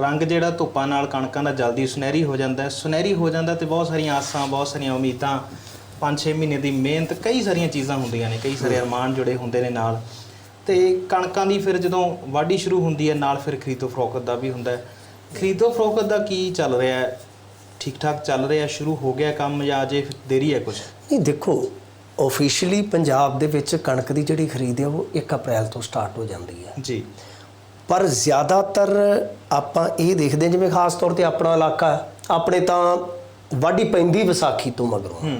ਰੰਗ ਜਿਹੜਾ ਧੁੱਪਾਂ ਨਾਲ ਕਣਕਾਂ ਦਾ ਜਲਦੀ ਸੁਨਹਿਰੀ ਹੋ ਜਾਂਦਾ ਹੈ। ਸੁਨਹਿਰੀ ਹੋ ਜਾਂਦਾ ਤੇ ਬਹੁਤ ਸਾਰੀਆਂ ਆਸਾਂ ਬਹੁਤ ਸਾਰੀਆਂ ਉਮੀਦਾਂ 5-6 ਮਹੀਨੇ ਦੀ ਮਿਹਨਤ ਕਈ ਸਾਰੀਆਂ ਚੀਜ਼ਾਂ ਹੁੰਦੀਆਂ ਨੇ ਕਈ ਸਾਰੇ ਅਰਮਾਨ ਜੁੜੇ ਹੁੰਦੇ ਨੇ ਨਾਲ। ਤੇ ਕਣਕਾਂ ਦੀ ਫਿਰ ਜਦੋਂ ਵਾਢੀ ਸ਼ੁਰੂ ਹੁੰਦੀ ਹੈ ਨਾਲ ਫਿਰ ਖਰੀਦੋ ਫਰੋਖਤ ਦਾ ਵੀ ਹੁੰਦਾ ਹੈ। ਖਰੀਦੋ ਫਰੋਖਤ ਦਾ ਕੀ ਚੱਲ ਰਿਹਾ ਹੈ? ਠੀਕ ਠਾਕ ਚੱਲ ਰਿਹਾ ਸ਼ੁਰੂ ਹੋ ਗਿਆ ਕੰਮ ਜਾਂ ਅਜੇ ਦੇਰੀ ਹੈ ਕੁਝ ਨਹੀਂ ਦੇਖੋ ਆਫੀਸ਼ੀਅਲੀ ਪੰਜਾਬ ਦੇ ਵਿੱਚ ਕਣਕ ਦੀ ਜਿਹੜੀ ਖਰੀਦ ਹੈ ਉਹ 1 ਅਪ੍ਰੈਲ ਤੋਂ ਸਟਾਰਟ ਹੋ ਜਾਂਦੀ ਹੈ। ਜੀ। ਪਰ ਜ਼ਿਆਦਾਤਰ ਆਪਾਂ ਇਹ ਦੇਖਦੇ ਹਾਂ ਜਿਵੇਂ ਖਾਸ ਤੌਰ ਤੇ ਆਪਣਾ ਇਲਾਕਾ ਆਪਣੇ ਤਾਂ ਵਾਢੀ ਪੈਂਦੀ ਵਿਸਾਖੀ ਤੋਂ ਮਗਰੋਂ।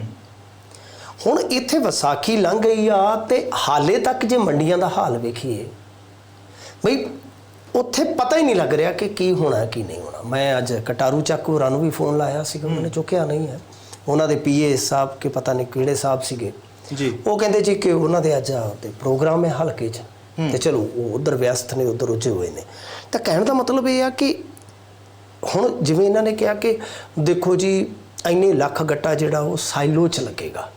ਹੁਣ ਇੱਥੇ ਵਿਸਾਖੀ ਲੰਘ ਗਈ ਆ ਤੇ ਹਾਲੇ ਤੱਕ ਜੇ ਮੰਡੀਆਂ ਦਾ ਹਾਲ ਵੇਖੀਏ ਬਈ ਉੱਥੇ ਪਤਾ ਹੀ ਨਹੀਂ ਲੱਗ ਰਿਹਾ ਕਿ ਕੀ ਹੋਣਾ ਕੀ ਨਹੀਂ ਹੋਣਾ। ਮੈਂ ਅੱਜ ਕਟਾਰੂ ਚੱਕ ਹੋਰਾਂ ਨੂੰ ਵੀ ਫੋਨ ਲਾਇਆ ਸੀਗਾ ਉਹਨੇ ਚੁੱਕਿਆ ਨਹੀਂ ਹੈ। ਉਹਨਾਂ ਦੇ ਪੀਏ ਸਾਹਿਬ ਕੇ ਪਤਾ ਨਹੀਂ ਕਿਹੜੇ ਸਾਹਿਬ ਸੀਗੇ। ਜੀ। ਉਹ ਕਹਿੰਦੇ ਜੀ ਕਿ ਉਹਨਾਂ ਦੇ ਅੱਜ ਤੇ ਪ੍ਰੋਗਰਾਮ ਹੈ ਹਲਕੇ 'ਚ। ਤੇ ਚਲੋ ਉਹ ਉਧਰ ਵਿਅਸਤ ਨੇ ਉਧਰ ਰੁੱਝੇ ਹੋਏ ਨੇ। ਤਾਂ ਕਹਿਣ ਦਾ ਮਤਲਬ ਇਹ ਆ ਕਿ ਹੁਣ ਜਿਵੇਂ ਇਹਨਾਂ ਨੇ ਕਿਹਾ ਕਿ ਦੇਖੋ ਜੀ ਇੰਨੇ ਲੱਖ ਗੱਟਾ ਜਿਹੜਾ ਉਹ ਸਾਈਲੋ 'ਚ ਲੱਗੇਗਾ।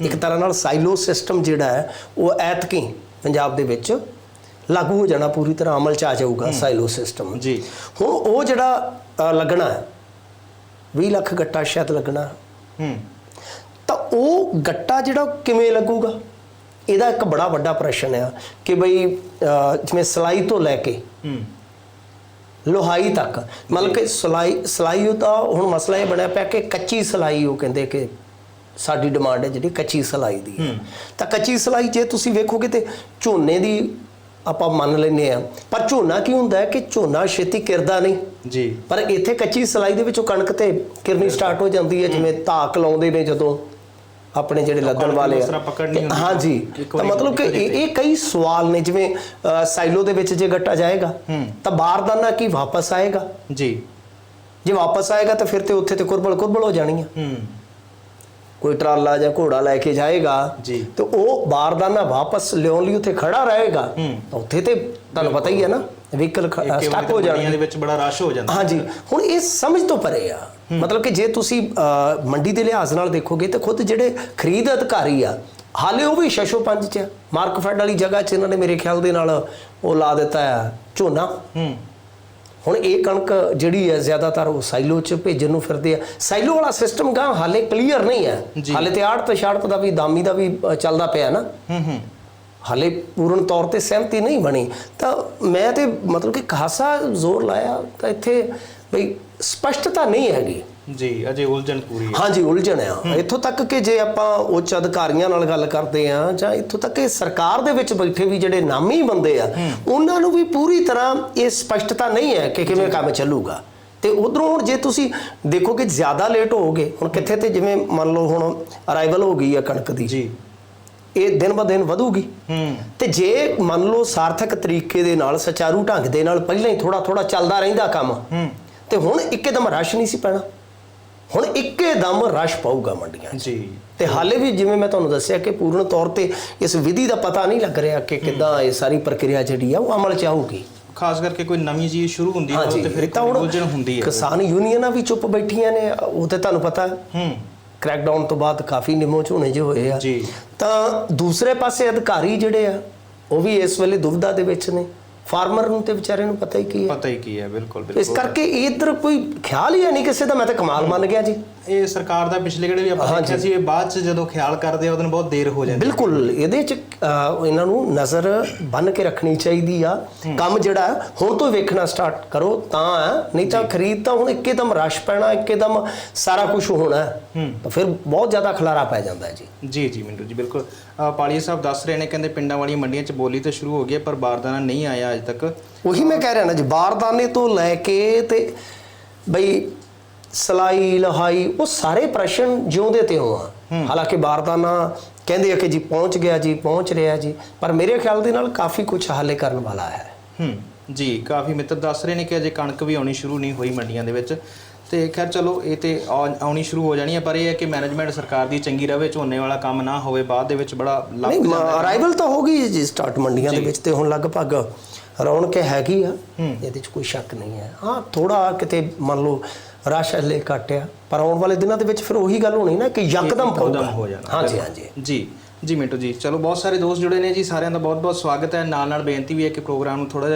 ਇੱਕ ਤਰ੍ਹਾਂ ਨਾਲ ਸਾਈਲੋ ਸਿਸਟਮ ਜਿਹੜਾ ਹੈ ਉਹ ਐਤਕੀ ਪੰਜਾਬ ਦੇ ਵਿੱਚ ਲਾਗੂ ਹੋ ਜਾਣਾ ਪੂਰੀ ਤਰ੍ਹਾਂ ਅਮਲ 'ਚ ਆ ਜਾਊਗਾ ਸਾਈਲੋ ਸਿਸਟਮ ਜੀ। ਹੁਣ ਉਹ ਜਿਹੜਾ ਲੱਗਣਾ ਹੈ 20 ਲੱਖ ਗੱਟਾ ਸ਼ਾਇਦ ਲੱਗਣਾ। ਹੂੰ। ਤਾਂ ਉਹ ਗੱਟਾ ਜਿਹੜਾ ਕਿਵੇਂ ਲੱਗੂਗਾ? ਇਹਦਾ ਇੱਕ ਬੜਾ ਵੱਡਾ ਪ੍ਰਸ਼ਨ ਆ ਕਿ ਬਈ ਜਿਵੇਂ ਸਲਾਈ ਤੋਂ ਲੈ ਕੇ ਲੋਹਾਈ ਤੱਕ ਮਤਲਬ ਕਿ ਸਲਾਈ ਸਲਾਈ ਉਹ ਤਾਂ ਹੁਣ ਮਸਲਾ ਇਹ ਬਣਿਆ ਪਿਆ ਕਿ ਕੱਚੀ ਸਲਾਈ ਉਹ ਕਹਿੰਦੇ ਕਿ ਸਾਡੀ ਡਿਮਾਂਡ ਹੈ ਜਿਹੜੀ ਕੱਚੀ ਸਲਾਈ ਦੀ। ਤਾਂ ਕੱਚੀ ਸਲਾਈ ਜੇ ਤੁਸੀਂ ਵੇਖੋਗੇ ਤੇ ਝੋਨੇ ਦੀ ਆਪਾਂ ਮੰਨ ਲੈਨੇ ਆ ਪਰ ਝੋਨਾ ਕੀ ਹੁੰਦਾ ਹੈ ਕਿ ਝੋਨਾ ਛੇਤੀ ਕਿਰਦਾ ਨਹੀਂ। ਜੀ। ਪਰ ਇੱਥੇ ਕੱਚੀ ਸਲਾਈ ਦੇ ਵਿੱਚੋਂ ਕਣਕ ਤੇ ਕਿਰਨੀ ਸਟਾਰਟ ਹੋ ਜਾਂਦੀ ਹੈ ਜਿਵੇਂ ਧਾਕ ਲਾਉਂਦੇ ਨੇ ਜਦੋਂ। ਆਪਣੇ ਜਿਹੜੇ ਲੱਦਣ ਵਾਲੇ ਆ। ਹਾਂ ਜੀ ਤਾਂ ਮਤਲਬ ਕਿ ਇਹ ਇਹ ਕਈ ਸਵਾਲ ਨੇ ਜਿਵੇਂ ਸਾਈਲੋ ਦੇ ਵਿੱਚ ਜੇ ਗੱਟਾ ਜਾਏਗਾ। ਤਾਂ ਬਾਰਦਾਨਾ ਕੀ ਵਾਪਸ ਆਏਗਾ? ਜੀ। ਜੇ ਵਾਪਸ ਆਏਗਾ ਤਾਂ ਫਿਰ ਤੇ ਉੱਥੇ ਤੇ ਕੁਰਬਲ ਕੁਰਬਲ ਹੋ ਜਾਣੀ ਆ ਹੂੰ। ਕੋਈ ਟਰਾਲਾ ਜਾਂ ਘੋੜਾ ਲੈ ਕੇ ਜਾਏਗਾ ਜੀ। ਤੇ ਉਹ ਬਾਰਦਾਨਾ ਵਾਪਸ ਲਿਆਉਣ ਲਈ ਉੱਥੇ ਖੜਾ ਰਹੇਗਾ। ਤਾਂ ਉੱਥੇ ਤੇ ਤੁਹਾਨੂੰ ਪਤਾ ਹੀ ਹੈ ਨਾ ਵਹੀਕਲ ਸਟਕ ਹੋ ਜਾਣਗੇ। ਦੇ ਵਿੱਚ ਬੜਾ ਰਸ਼ ਹੋ ਜਾਂਦਾ। ਹਾਂਜੀ। ਹੁਣ ਇਹ ਸਮਝ ਤੋਂ ਪਰੇ ਆ। ਮਤਲਬ ਕਿ ਜੇ ਤੁਸੀਂ ਮੰਡੀ ਦੇ ਲਿਹਾਜ਼ ਨਾਲ ਦੇਖੋਗੇ ਤਾਂ ਖੁਦ ਜਿਹੜੇ ਖਰੀਦ ਅਧਿਕਾਰੀ ਆ ਹਾਲੇ ਉਹ ਵੀ ਸ਼ਸ਼ੋ ਪੰਜ ਚ ਆ। ਮਾਰਕਫੈਡ ਵਾਲੀ ਜਗ੍ਹਾ 'ਚ ਇਹਨਾਂ ਨੇ ਮੇਰੇ ਖਿਆਲ ਦੇ ਨਾਲ ਉਹ ਲਾ ਦਿੱਤਾ ਹੈ ਝੋਨਾ। ਹੂੰ। ਹੁਣ ਇਹ ਕਣਕ ਜਿਹੜੀ ਹੈ ਜ਼ਿਆਦਾਤਰ ਉਹ ਸਾਈਲੋ 'ਚ ਭੇਜਣ ਨੂੰ ਫਿਰਦੇ ਆ। ਸਾਈਲੋ ਵਾਲਾ ਸਿਸਟਮ ਗਾ ਹਾਲੇ ਕਲੀਅਰ ਨਹੀਂ ਹੈ। ਹਾਲੇ ਤੇ ਆੜਤ ਸ਼ਾੜਤ ਦਾ ਵੀ ਦਾਮੀ ਦਾ ਵੀ ਚੱਲਦਾ ਪਿਆ ਨਾ। ਹੂੰ ਹੂੰ। ਹਾਲੇ ਪੂਰਨ ਤੌਰ ਤੇ ਸਹਿਮਤੀ ਨਹੀਂ ਬਣੀ। ਤਾਂ ਮੈਂ ਤੇ ਮਤਲਬ ਕਿ ਖਾਸਾ ਜ਼ੋਰ ਲਾਇਆ। ਤਾਂ ਇੱਥੇ ਬਈ ਸਪਸ਼ਟਤਾ ਨਹੀਂ ਹੈਗੀ। ਜੀ ਅਜੇ ਉਲਝਣ ਪੂਰੀ ਹੈ। ਹਾਂਜੀ ਉਲਝਣ ਆ। ਇੱਥੋਂ ਤੱਕ ਕਿ ਜੇ ਆਪਾਂ ਉੱਚ ਅਧਿਕਾਰੀਆਂ ਨਾਲ ਗੱਲ ਕਰਦੇ ਆ ਜਾਂ ਇੱਥੋਂ ਤੱਕ ਕਿ ਸਰਕਾਰ ਦੇ ਵਿੱਚ ਬੈਠੇ ਵੀ ਜਿਹੜੇ ਨਾਮੀ ਬੰਦੇ ਆ ਉਹਨਾਂ ਨੂੰ ਵੀ ਪੂਰੀ ਤਰ੍ਹਾਂ ਇਹ ਸਪਸ਼ਟਤਾ ਨਹੀਂ ਹੈ ਕਿ ਕਿਵੇਂ ਕੰਮ ਚੱਲੂਗਾ। ਤੇ ਉਧਰੋਂ ਹੁਣ ਜੇ ਤੁਸੀਂ ਦੇਖੋ ਕਿ ਜ਼ਿਆਦਾ ਲੇਟ ਹੋਗੇ ਹੁਣ ਕਿੱਥੇ ਤੇ ਜਿਵੇਂ ਮੰਨ ਲਓ ਹੁਣ ਅਰਾਈਵਲ ਹੋ ਗਈ ਆ ਕਣਕ ਦੀ ਜੀ। ਇਹ ਦਿਨ ਬ ਦਿਨ ਵਧੂਗੀ। ਹੂੰ। ਤੇ ਜੇ ਮੰਨ ਲਓ ਸਾਰਥਕ ਤਰੀਕੇ ਦੇ ਨਾਲ ਸੁਚਾਰੂ ਢੰਗ ਦੇ ਨਾਲ ਪਹਿਲਾਂ ਹੀ ਥੋੜਾ ਥੋੜਾ ਚੱਲਦਾ ਰਹਿੰਦਾ ਕੰਮ ਹੂੰ। ਤੇ ਹੁਣ ਇੱਕਦਮ ਰਸ਼ ਨਹੀਂ ਸੀ ਪੈਣਾ। ਹੁਣ ਇੱਕਦਮ ਰਸ਼ ਪਊਗਾ ਮੰਡੀਆਂ ਜੀ। ਤੇ ਹਾਲੇ ਵੀ ਜਿਵੇਂ ਮੈਂ ਤੁਹਾਨੂੰ ਦੱਸਿਆ ਕਿ ਪੂਰਨ ਤੌਰ ਤੇ ਇਸ ਵਿਧੀ ਦਾ ਪਤਾ ਨਹੀਂ ਲੱਗ ਰਿਹਾ ਕਿ ਕਿੱਦਾਂ ਇਹ ਸਾਰੀ ਪ੍ਰਕਿਰਿਆ ਜਿਹੜੀ ਆ ਉਹ ਅਮਲ 'ਚ ਆਊਗੀ। ਖਾਸ ਕਰਕੇ ਕੋਈ ਨਵੀਂ ਚੀਜ਼ ਸ਼ੁਰੂ ਹੁੰਦੀ ਹੈ ਤੇ ਫਿਰ ਉਲਝਣ ਹੁੰਦੀ ਹੈ। ਕਿਸਾਨ ਯੂਨੀਅਨਾਂ ਵੀ ਚੁੱਪ ਬੈਠੀਆਂ ਨੇ ਉਹ ਤੇ ਤੁਹਾਨੂੰ ਪਤਾ। ਹੈ। ਹੂੰ ਕ੍ਰੈਕਡਾਊਨ ਤੋਂ ਬਾਅਦ ਕਾਫੀ ਨਿਮੋ ਝੋਨੇ ਜਿਹੇ ਹੋਏ ਆ। ਜੀ। ਤਾਂ ਦੂਸਰੇ ਪਾਸੇ ਅਧਿਕਾਰੀ ਜਿਹੜੇ ਆ ਉਹ ਵੀ ਇਸ ਵੇਲੇ ਦੁਵਿਧਾ ਦੇ ਵਿੱਚ ਨੇ। ਫਾਰਮਰ ਨੂੰ ਤੇ ਵਿਚਾਰੇ ਨੂੰ ਪਤਾ ਹੀ ਕੀ ਹੈ। ਪਤਾ ਹੀ ਕੀ ਹੈ ਬਿਲਕੁਲ ਇਸ ਬਿਲਕੁਲ ਕਰਕੇ ਇਧਰ ਕੋਈ ਖਿਆਲ ਹੀ ਹੈ ਨਹੀਂ ਕਿਸੇ ਦਾ ਮੈਂ ਤਾਂ ਕਮਾਲ ਮੰਨ ਗਿਆ ਜੀ। ਇਹ ਸਰਕਾਰ ਦਾ ਪਿਛਲੇ ਕਿਹੜੇ ਵੀ ਆਪਾਂ। ਦੇਖਿਆ ਸੀ ਇਹ ਬਾਅਦ ਚ ਜਦੋਂ ਖਿਆਲ ਕਰਦੇ ਆ ਉਹਦੋਂ ਬਹੁਤ ਦੇਰ ਹੋ ਜਾਂਦੀ ਬਿਲਕੁਲ ਇਹਦੇ ਚ ਅਹ, ਇਹਨਾਂ ਨੂੰ ਨਜ਼ਰ ਬੰਨ ਕੇ ਰੱਖਣੀ ਚਾਹੀਦੀ ਆ। ਕੰਮ ਜਿਹੜਾ ਹੈ, ਹੁਣ ਤੋਂ ਵੇਖਣਾ ਸਟਾਰਟ ਕਰੋ ਤਾਂ ਹੈ। ਨਹੀਂ ਤਾਂ ਖਰੀਦ ਤਾਂ ਹੁਣ ਇੱਕਦਮ ਰਸ਼ ਪੈਣਾ ਇੱਕਦਮ ਸਾਰਾ ਕੁਝ ਹੋਣਾ। ਹੈ। ਤਾਂ ਫਿਰ ਬਹੁਤ ਜ਼ਿਆਦਾ ਖਲਾਰਾ ਪੈ ਜਾਂਦਾ ਹੈ ਜੀ। ਜੀ ਜੀ ਮਿੰਟੂ ਜੀ ਬਿਲਕੁਲ। ਅਹ ਪਾਲੀਆ ਸਾਹਿਬ ਦੱਸ ਰਹੇ ਨੇ ਕਹਿੰਦੇ ਪਿੰਡਾਂ ਵਾਲੀਆਂ ਮੰਡੀਆਂ 'ਚ ਬੋਲੀ ਤਾਂ ਸ਼ੁਰੂ ਹੋ ਗਈ ਹੈ, ਪਰ ਬਾਰਦਾਨਾ ਨਹੀਂ ਆਇਆ ਅਜੇ ਤੱਕ। ਉਹੀ ਮੈਂ ਕਹਿ ਰਿਹਾ ਨਾ ਜੀ ਬਾਰਦਾਨੇ ਤੋਂ ਲੈ ਕੇ ਤੇ ਬਈ ਸਲਾਈ ਲਹਾਈ ਉਹ ਸਾਰੇ ਪ੍ਰਸ਼ਨ ਜਿਉਂਦੇ ਤੇ ਹੋ ਆ। ਹਾਲਾਂਕਿ ਬਾਰਦਾਨਾ ਕਹਿੰਦੇ ਆ ਕਿ ਜੀ ਪਹੁੰਚ ਗਿਆ ਜੀ ਪਹੁੰਚ ਰਿਹਾ ਜੀ ਪਰ ਮੇਰੇ ਖਿਆਲ ਦੇ ਨਾਲ ਕਾਫੀ ਕੁਝ ਹਾਲੇ ਕਰਨ ਵਾਲਾ ਹੈ। ਹੂੰ ਜੀ ਕਾਫੀ ਮਿੱਤਰ ਦੱਸ ਰਹੇ ਨੇ ਕਿ ਅਜੇ ਕਣਕ ਵੀ ਆਉਣੀ ਸ਼ੁਰੂ ਨਹੀਂ ਹੋਈ ਮੰਡੀਆਂ ਦੇ ਵਿੱਚ। ਤੇ ਖੈਰ ਚਲੋ ਇਹ ਤੇ ਆਉਣੀ ਸ਼ੁਰੂ ਹੋ ਜਾਣੀ ਹੈ ਪਰ ਇਹ ਹੈ ਕਿ ਮੈਨੇਜਮੈਂਟ ਸਰਕਾਰ ਦੀ ਚੰਗੀ ਰਵੇ ਝੋਨੇ ਵਾਲਾ ਕੰਮ ਨਾ ਹੋਵੇ ਬਾਅਦ ਦੇ ਵਿੱਚ ਬੜਾ ਨਹੀਂ ਜਾਂਦਾ। ਹੈ। ਅਰਾਈਵਲ ਤਾਂ ਹੋ ਗਈ ਜੀ ਸਟਾਰਟ ਮੰਡੀਆਂ ਦੇ ਵਿੱਚ ਤੇ ਹੁਣ ਲਗਭਗ ਰੌਣਕ ਹੈਗੀ ਆ। ਇਹਦੇ 'ਚ ਕੋਈ ਸ਼ੱਕ ਨਹੀਂ ਹੈ। ਹਾਂ ਥੋੜਾ ਕਿਤੇ ਮੰਨ ਲਓ ਰਸ਼ ਹਲੇ ਘਟਿਆ ਪਰ ਆਉਣ ਵਾਲੇ ਦਿਨਾਂ ਦੇ ਵਿੱਚ ਫਿਰ ਉਹੀ ਗੱਲ ਹੋਣੀ ਨਾ ਕਿ ਯਕਦਮ ਹੋ ਜਾਣਾ। ਹਾਂਜੀ ਹਾਂਜੀ। ਜੀ ਜੀ ਮਿੰਟੂ ਜੀ ਚਲੋ ਬਹੁਤ ਸਾਰੇ ਦੋਸਤ ਜੁੜੇ ਨੇ ਜੀ ਸਾਰਿਆਂ ਦਾ ਬਹੁਤ ਬਹੁਤ ਸਵਾਗਤ ਹੈ। ਨਾਲ ਨਾਲ ਬੇਨਤੀ ਵੀ ਹੈ ਕਿ ਪ੍ਰੋਗਰਾਮ ਨੂੰ ਥੋੜਾ